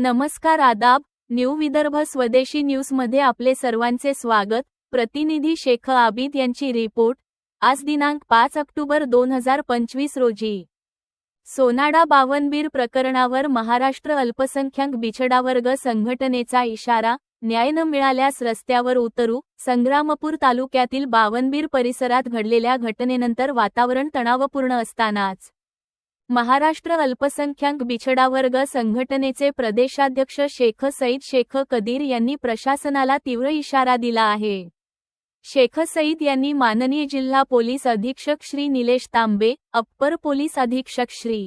नमस्कार आदाब न्यू विदर्भ स्वदेशी न्यूजमध्ये आपले सर्वांचे स्वागत. प्रतिनिधी शेख आबिद यांची रिपोर्ट. आज दिनांक पाच ऑक्टोबर दोन हजार पंचवीस रोजी. सोनाडा बावनबीर प्रकरणावर महाराष्ट्र अल्पसंख्याक बिछडावर्ग संघटनेचा इशारा. न्याय न मिळाल्यास रस्त्यावर उतरू. संग्रामपूर तालुक्यातील बावनबीर परिसरात घडलेल्या घटनेनंतर वातावरण तणावपूर्ण असतानाच. महाराष्ट्र अल्पसंख्याक बिछडावर्ग संघटनेचे प्रदेशाध्यक्ष शेख सईद शेख कदीर यांनी प्रशासनाला तीव्र इशारा दिला आहे. शेख सईद यांनी माननीय जिल्हा पोलीस अधीक्षक श्री निलेश तांबे अप्पर पोलीस अधीक्षक श्री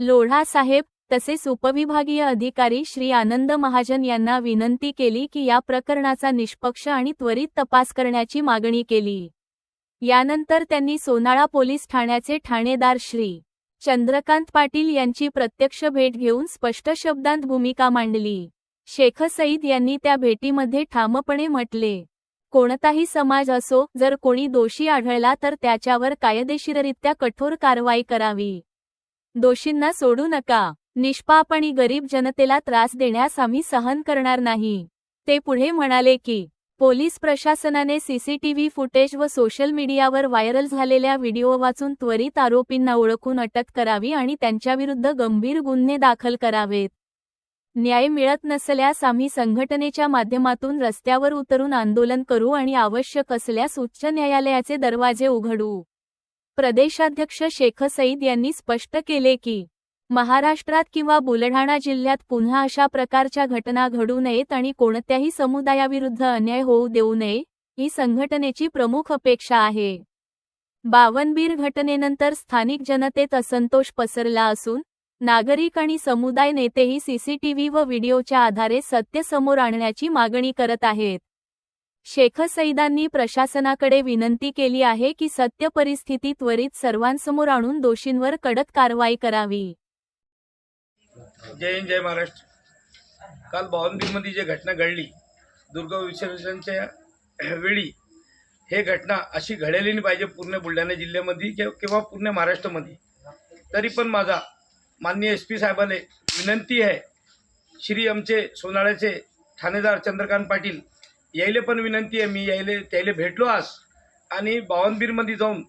लोढा साहेब तसेच उपविभागीय अधिकारी श्री आनंद महाजन यांना विनंती केली की या प्रकरणाचा निष्पक्ष आणि त्वरित तपास करण्याची मागणी केली. यानंतर त्यांनी सोनाळा पोलीस ठाण्याचे ठाणेदार श्री चंद्रकांत पाटील यांची प्रत्यक्ष भेट घेऊन स्पष्ट शब्दांत भूमिका मांडली. शेख सईद यांनी त्या भेटीमध्ये ठामपणे म्हटले कोणताही समाज असो जर कोणी दोषी आढळला तर त्याच्यावर कायदेशीररित्या कठोर कारवाई करावी. दोषींना सोडू नका. निष्पाप आणि गरीब जनतेला त्रास देण्यास आम्ही सहन करणार नाही. ते पुढे म्हणाले की पोलीस प्रशासनाने सीसीटीव्ही फुटेज व सोशल मीडियावर व्हायरल झालेल्या व्हिडिओ वाचून त्वरित आरोपींना ओळखून अटक करावी आणि त्यांच्याविरुद्ध गंभीर गुन्हे दाखल करावेत. न्याय मिळत नसल्यास आम्ही संघटनेच्या माध्यमातून रस्त्यावर उतरून आंदोलन करू आणि आवश्यक असल्यास उच्च न्यायालयाचे दरवाजे उघडू. प्रदेशाध्यक्ष शेख सईद यांनी स्पष्ट केले की महाराष्ट्रात किंवा बुलढाणा जिल्ह्यात पुन्हा अशा प्रकारच्या घटना घडू नयेत आणि कोणत्याही समुदायाविरुद्ध अन्याय होऊ देऊ नये ही संघटनेची प्रमुख अपेक्षा आहे. बावनबीर घटनेनंतर स्थानिक जनतेत असंतोष पसरला असून नागरिक आणि समुदाय नेतेही सीसीटीव्ही व व्हिडिओच्या आधारे सत्य समोर आणण्याची मागणी करत आहेत. शेख सईदांनी प्रशासनाकडे विनंती केली आहे की सत्य परिस्थिती त्वरित सर्वांसमोर आणून दोषींवर कडक कारवाई करावी. जय हिंद जय महाराष्ट्र. काल बावनबीरमध्ये जी घटना घडली दुर्गा विसर्जनच्या वेळी हे घटना अशी घडलेली नाही पाहिजे पूर्ण बुलढाणा जिल्ह्यामध्ये किंवा पूर्ण महाराष्ट्रामध्ये. तरी पण माझा माननीय एस पी साहेबाने विनंती आहे श्री आमचे सोनाळ्याचे ठाणेदार चंद्रकांत पाटील यायले पण विनंती आहे मी यायले त्याला भेटलो आज. आणि बावनबीरमध्ये जाऊन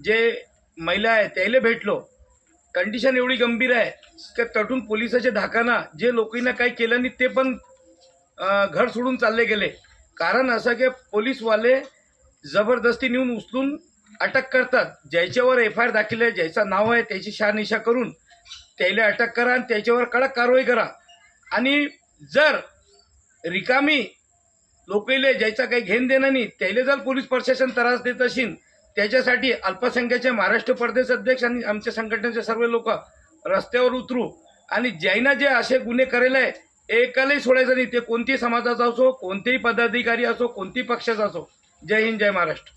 जे महिला आहे त्याला भेटलो. कंडिशन एवढी गंभीर आहे की तटून पोलिसाच्या धाकाना जे लोकांना काही केलं नाही ते पण घर सोडून चालले गेले. कारण असं की पोलीसवाले जबरदस्ती नेऊन उचलून अटक करतात. ज्याच्यावर एफ आय आर दाखल आहे ज्याचं नाव आहे त्याची शहानिशा करून त्याला अटक करा आणि त्याच्यावर कडक कारवाई करा. आणि जर रिकामी लोकले ज्याचा काही घेण देणं नाही त्याला जर पोलीस प्रशासन त्रास देत असेल त्याच्यासाठी अल्पसंख्याचे महाराष्ट्र प्रदेश अध्यक्ष आणि आमच्या संघटनेचे सर्व लोक रस्त्यावर उतरू आणि ज्यांना जे असे गुन्हे करेल आहे एकालाही सोडायचं नाही. ते कोणत्याही समाजाचा असो कोणतेही पदाधिकारी असो कोणत्याही पक्षाचा असो. जय हिंद जय महाराष्ट्र.